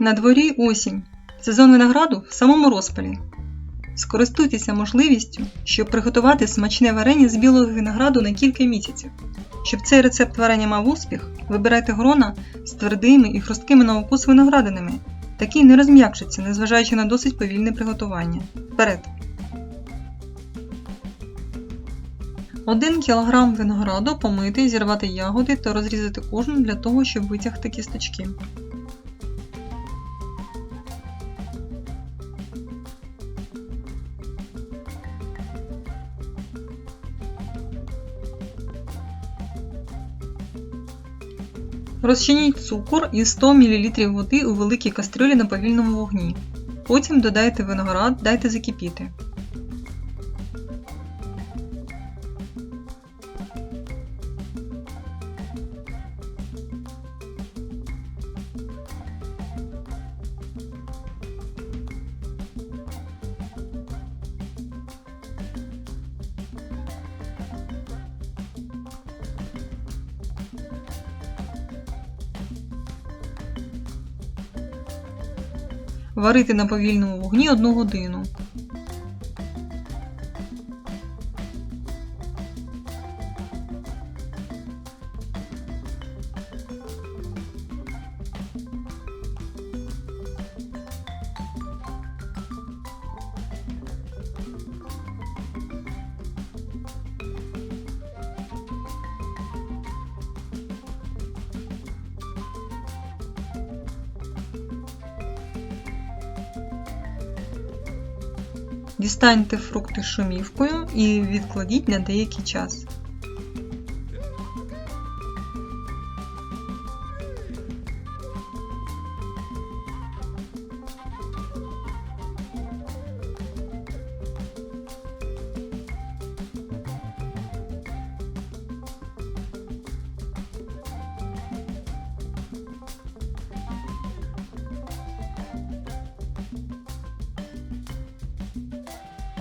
На дворі осінь. Сезон винограду в самому розпалі. Скористуйтеся можливістю, щоб приготувати смачне варення з білого винограду на кілька місяців. Щоб цей рецепт варення мав успіх, вибирайте грона з твердими і хрусткими на укус виноградинами. Такі не розм'якшаться, незважаючи на досить повільне приготування. Вперед! 1 кг винограду помити, зірвати ягоди та розрізати кожну для того, щоб витягти кісточки. Розчиніть цукор і 100 мл води у великій кастрюлі на повільному вогні. Потім додайте виноград, дайте закипіти. Варити на повільному вогні 1 годину. Дістаньте фрукти шумівкою і відкладіть на деякий час.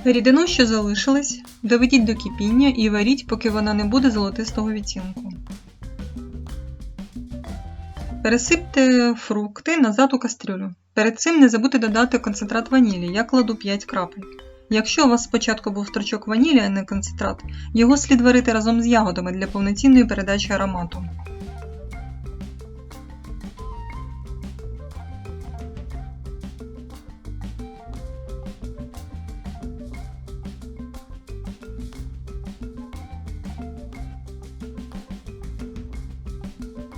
Рідину, що залишилась, доведіть до кипіння і варіть, поки вона не буде золотистого відтінку. Пересипте фрукти назад у кастрюлю. Перед цим не забудьте додати концентрат ванілі, я кладу 5 крапель. Якщо у вас спочатку був стручок ванілі, а не концентрат, його слід варити разом з ягодами для повноцінної передачі аромату.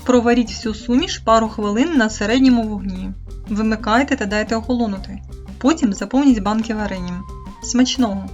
Проваріть всю суміш пару хвилин на середньому вогні. Вимикайте та дайте охолонути. Потім заповніть банки варенням. Смачного!